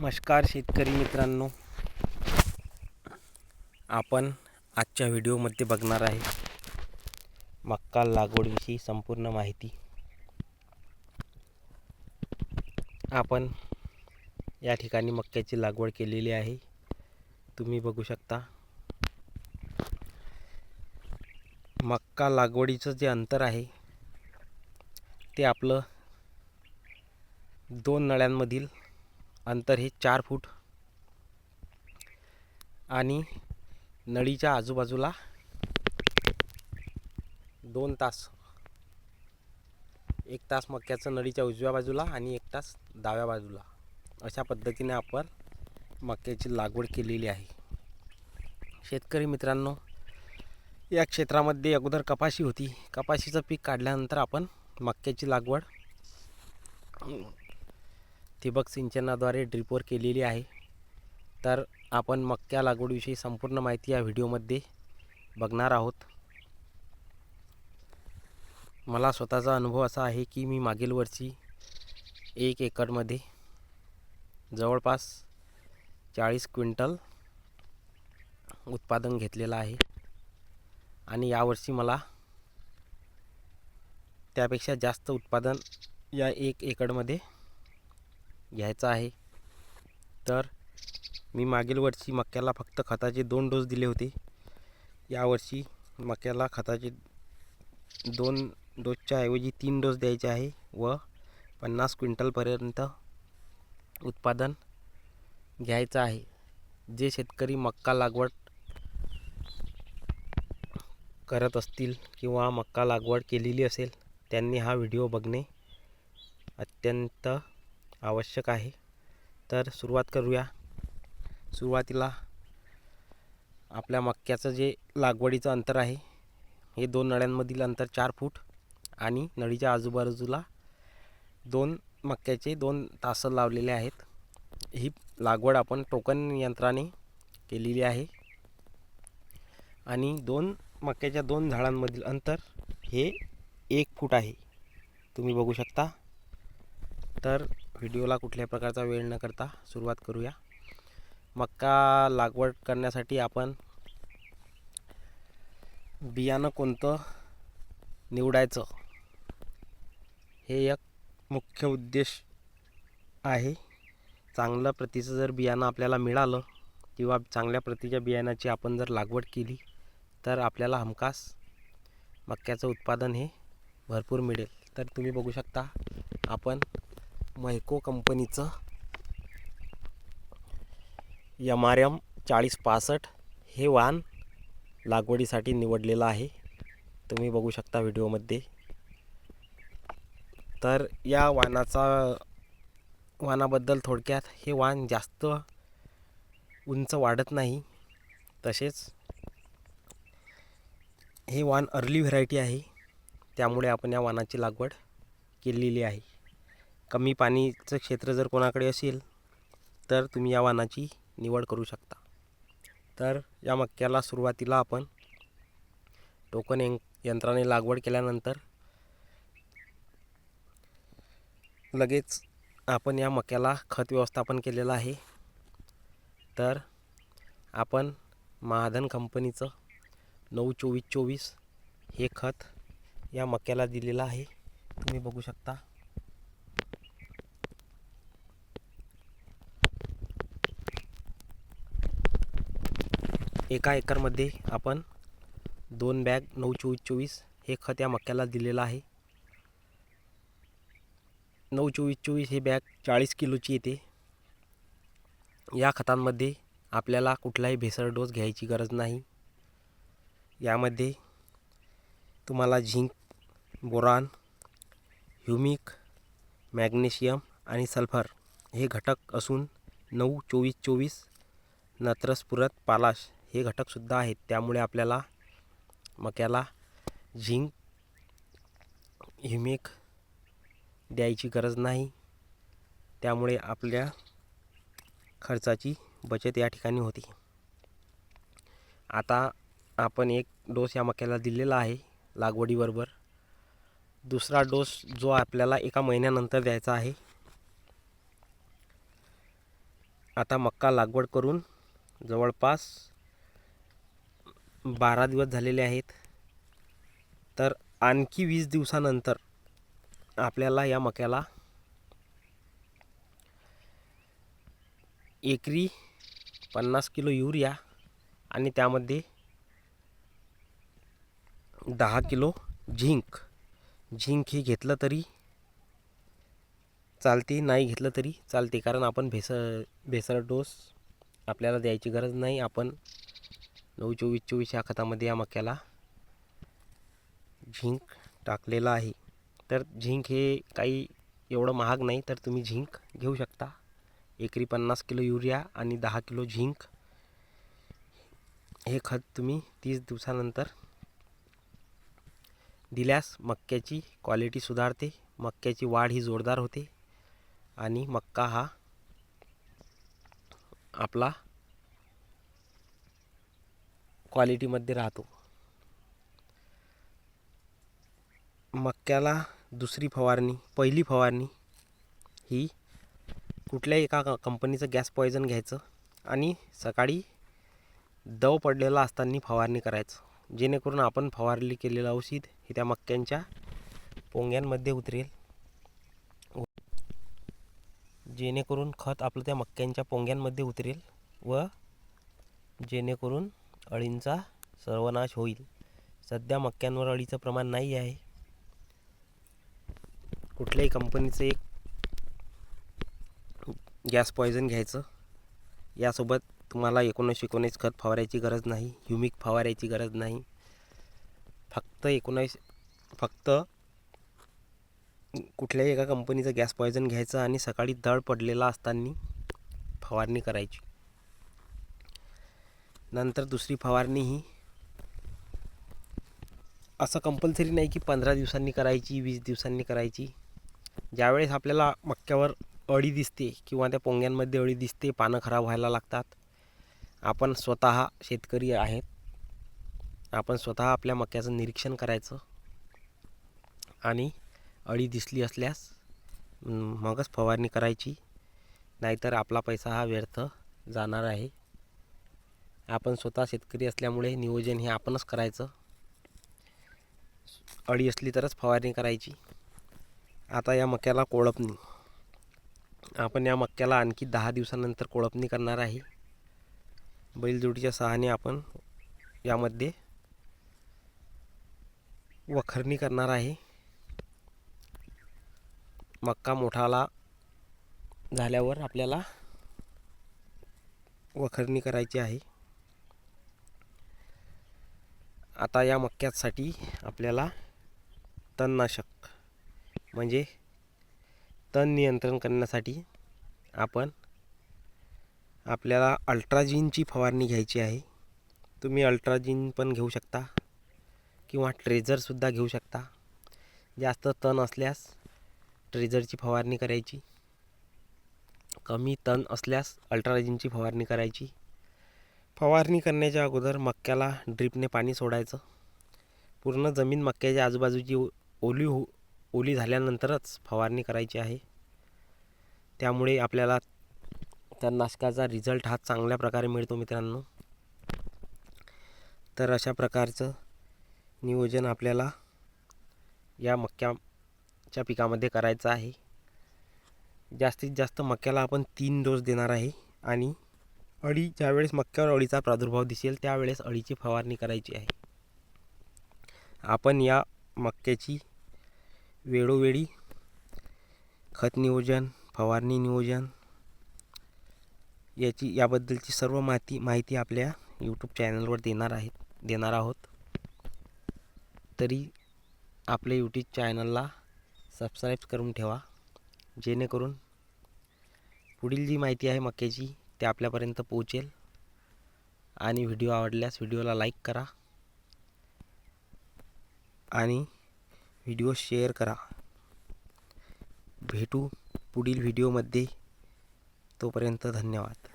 नमस्कार शेतकरी मित्रांनो. आपण आजच्या व्हिडिओमध्ये बघणार आहे मक्का लागवडीविषयी संपूर्ण माहिती. आपण या ठिकाणी मक्याची लागवड केलेली आहे. तुम्ही बघू शकता. मक्का लागवडीचं जे अंतर आहे ते आपलं दोन नळ्यांमधील अंतर हे चार फूट. आणि नळीच्या आजूबाजूला दोन तास. एक तास मक्याचं नळीच्या उजव्या बाजूला आणि एक तास डाव्या बाजूला. अशा पद्धतीने आपण मक्याची लागवड केलेली आहे. शेतकरी मित्रांनो या क्षेत्रामध्ये अगोदर कपाशी होती. कपाशीचं पीक काढल्यानंतर आपण मक्याची लागवड ठिबक सिंचनाद्वारे ड्रिपवर केलेली आहे. तर आपण मक्या लागवडीविषयी संपूर्ण माहिती या व्हिडिओमध्ये बघणार आहोत. मला स्वतःचा अनुभव असा आहे की मी मागील वर्षी एक एकरमध्ये जवळपास चाळीस क्विंटल उत्पादन घेतलेलं आहे. आणि यावर्षी मला त्यापेक्षा जास्त उत्पादन या एक एकरमध्ये घ्यायचं आहे. तर मी मागील वर्षी मक्याला फक्त खताचे दोन डोस दिले होते. यावर्षी मक्याला खताचे दोन डोसच्या ऐवजी तीन डोस द्यायचे आहे व पन्नास क्विंटलपर्यंत उत्पादन घ्यायचं आहे. जे शेतकरी मक्का लागवड करत असतील किंवा मक्का लागवड केलेली असेल त्यांनी हा व्हिडिओ बघणे अत्यंत आवश्यक आहे. तर सुरुवात करूया. सुरुवातीला आपल्या मक्याचं जे लागवडीचं अंतर आहे हे दोन नळ्यांमधील अंतर चार फूट आणि नळीच्या आजूबाजूला दोन मक्याचे दोन तासं लावलेले आहेत. ही लागवड आपण टोकन यंत्राने केलेली आहे. आणि दोन मक्याच्या दोन झाडांमधील अंतर हे एक फूट आहे. तुम्ही बघू शकता. तर व्हिडिओला कुठल्याही प्रकारचा वेळ न करता सुरुवात करूया. मक्का लागवड करण्यासाठी आपण बियाणं कोणतं निवडायचं? हे एक मुख्य उद्देश आहे. चांगलं प्रतीचं जर बियाणं आपल्याला मिळालं किंवा चांगल्या प्रतीच्या बियाणाची आपण जर लागवड केली तर आपल्याला हमखास मक्याचं उत्पादन हे भरपूर मिळेल. तर तुम्ही बघू शकता आपण मैको कंपनीचं एम आर एम चाळीस पासष्ट हे वाण लागवडीसाठी निवडलेलं आहे. तुम्ही बघू शकता व्हिडिओमध्ये. तर या वाणाचा वाणाबद्दल थोडक्यात हे वाण जास्त उंच वाढत नाही. तसेच हे वाण अर्ली व्हेरायटी आहे. त्यामुळे आपण या वाणाची लागवड केलेली आहे. कमी पाणीचं क्षेत्र जर कोणाकडे असेल तर तुम्ही या वाणाची निवड करू शकता. तर या मक्याला सुरुवातीला आपण टोकन यं यंत्राने लागवड केल्यानंतर लगेच आपण या मक्याला खत व्यवस्थापन केलेलं आहे. तर आपण महाधन कंपनीचं नऊ चोवीस चोवीस हे खत या मक्याला दिलेलं आहे. तुम्ही बघू शकता. एका एकरमध्ये आपण दोन बॅग नऊ चोवीस चोवीस हे खत या मक्याला दिलेलं आहे. नऊ चोवीस चोवीस हे बॅग चाळीस किलोची येते. या खतांमध्ये आपल्याला कुठलाही भेसळ डोस घ्यायची गरज नाही. यामध्ये तुम्हाला झिंक बोरान ह्युमिक मॅग्नेशियम आणि सल्फर हे घटक असून नऊ चोवीस चोवीस नत्रस्फुरत पालाश हे घटकसुद्धा आहेत. त्यामुळे आपल्याला मक्याला झिंक ह्युमिक द्यायची गरज नाही. त्यामुळे आपल्या खर्चाची बचत या ठिकाणी होती. आता आपण एक डोस या मक्याला दिलेला आहे लागवडीबरोबर. दुसरा डोस जो आपल्याला एका महिन्यानंतर द्यायचा आहे. आता मक्का लागवड करून जवळपास बारा दिवस झालेले आहेत. तर आणखी वीस दिवसानंतर आपल्याला या मक्याला एकरी पन्नास किलो युरिया आणि त्यामध्ये दहा किलो झिंक. झिंक हे घेतलं तरी चालते नाही घेतलं तरी चालते. कारण आपण भेसळ भेसळ डोस आपल्याला द्यायची गरज नाही. आपण नऊ चोवीस चोवीस या खतामध्ये या मक्याला झिंक टाकलेलं आहे. तर झिंक हे काही एवढं महाग नाही तर तुम्ही झिंक घेऊ शकता. एकरी पन्नास किलो युरिया आणि दहा किलो झिंक. हे खत तुम्ही तीस दिवसानंतर दिल्यास मक्याची क्वालिटी सुधारते मक्याची वाढ ही जोरदार होते आणि मक्का हा आपला क्वालिटीमध्ये राहतो. मक्याला दुसरी फवारणी पहिली फवारणी ही कुठल्याही एका क- कंपनीचं गॅस पॉयझन घ्यायचं आणि सकाळी दव पडलेला असताना फवारणी करायचं. जेणेकरून आपण फवारणी केलेलं औषध हे त्या मक्यांच्या पोंग्यांमध्ये उतरेल. जेणेकरून खत आपलं त्या मक्यांच्या पोंग्यांमध्ये उतरेल व जेणेकरून अळींचा सर्वनाश होईल. सध्या मक्क्यांवर अळीचं प्रमाण नाही आहे. कुठल्याही कंपनीचं एक गॅस पॉयझन घ्यायचं. यासोबत तुम्हाला एकोणीस एकोणीस खत फवारायची गरज नाही ह्युमिक फवारायची गरज नाही. फक्त एकोणावीस फक्त कुठल्याही एका कंपनीचं गॅस पॉयझन घ्यायचं आणि सकाळी दळ पडलेला असताना फवारणी करायची. नंतर दुसरी फवारणी ही. असं कंपल्सरी नाही की पंधरा दिवसांनी करायची वीस दिवसांनी करायची. ज्यावेळेस आपल्याला मक्क्यावर अळी दिसते किंवा त्या पोंग्यांमध्ये अळी दिसते पानं खराब व्हायला लागतात. आपण स्वतः शेतकरी आहेत. आपण स्वतः आपल्या मक्याचं निरीक्षण करायचं. आणि अळी दिसली असल्यास मगच फवारणी करायची. नाहीतर आपला पैसा हा व्यर्थ जाणार आहे. आपण स्वतः शेतकरी असल्यामुळे नियोजन हे आपणच करायचं. अळी असली तरच फवारणी करायची. आता या मक्याला कोळपणी. आपण या मक्याला आणखी दहा दिवसानंतर कोळपणी करणार आहे. बैलजोडीच्या सहाने आपण यामध्ये वखरणी करणार आहे. मक्का मोठाला झाल्यावर आपल्याला वखरणी करायची आहे. आता या मक्क्यासाठी आपल्याला तणनाशक म्हणजे तण नियंत्रण करण्यासाठी आपण आपल्याला अल्ट्राजीनची फवारणी घ्यायची आहे. तुम्ही अल्ट्राजीन पण घेऊ शकता किंवा ट्रेझरसुद्धा घेऊ शकता. जास्त तण असल्यास ट्रेझरची फवारणी करायची. कमी तण असल्यास अल्ट्राजीनची फवारणी करायची. फवारणी करण्याच्या अगोदर मक्याला ड्रिपने पाणी सोडायचं. पूर्ण जमीन मक्याच्या आजूबाजूची ओ- ओली हो ओली झाल्यानंतरच फवारणी करायची आहे. त्यामुळे आपल्याला तणनाशकाचा रिझल्ट हा चांगल्या प्रकारे मिळतो मित्रांनो. तर अशा प्रकारचं नियोजन आपल्याला या मक्याच्या पिकामध्ये करायचं आहे. जास्तीत जास्त मक्याला आपण तीन डोस देणार आहे आणि अळी ज्यावेळेस मक्यावर अळीचा प्रादुर्भाव दिसेल त्यावेळेस अळीची फवारणी करायची आहे. आपण या मक्याची वेळोवेळी खत नियोजन फवारणी नियोजन याची याबद्दलची सर्व माहिती माहिती आपल्या यूट्यूब चॅनलवर देणार आहेत देणार आहोत. तरी आपल्या यूट्यूब चॅनलला सबस्क्राईब करून ठेवा जेणेकरून पुढील जी माहिती आहे मक्याची ते आपल्यापर्यंत पोहोचेल. आणि व्हिडिओ आवडल्यास व्हिडिओला लाईक करा. आणि व्हिडिओ शेअर करा. भेटू पुढील व्हिडिओमध्ये. तोपर्यंत धन्यवाद.